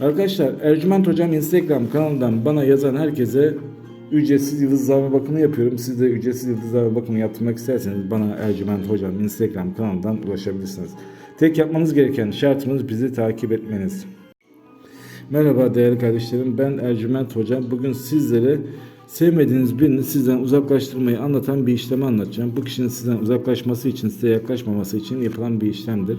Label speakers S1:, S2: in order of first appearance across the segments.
S1: Arkadaşlar Ercüment Hocam Instagram kanalından bana yazan herkese ücretsiz yıldızlama bakımı yapıyorum. Siz de ücretsiz yıldızlama bakımı yaptırmak isterseniz bana Ercüment Hocam Instagram kanalından ulaşabilirsiniz. Tek yapmanız gereken şartımız bizi takip etmeniz. Merhaba değerli kardeşlerim. Ben Ercüment Hocam. Bugün sizlere sevmediğiniz birini sizden uzaklaştırmayı anlatan bir işlemi anlatacağım. Bu kişinin sizden uzaklaşması için, size yaklaşmaması için yapılan bir işlemdir.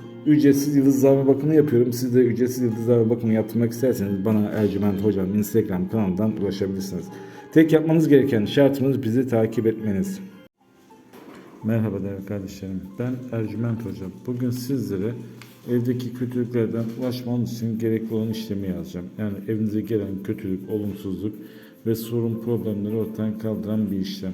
S1: ücretsiz yıldızlama bakımı yapıyorum. Siz de ücretsiz yıldızlama bakımı yaptırmak isterseniz bana Ercüment Hocam Instagram kanalından ulaşabilirsiniz. Tek yapmanız gereken şartımız bizi takip etmeniz. Merhaba değerli kardeşlerim. Ben Ercüment Hocam. Bugün sizlere evdeki kötülüklerden ulaşmanız için gerekli olan işlemi yazacağım. Yani evinize gelen kötülük, olumsuzluk ve sorun problemleri ortadan kaldıran bir işlem.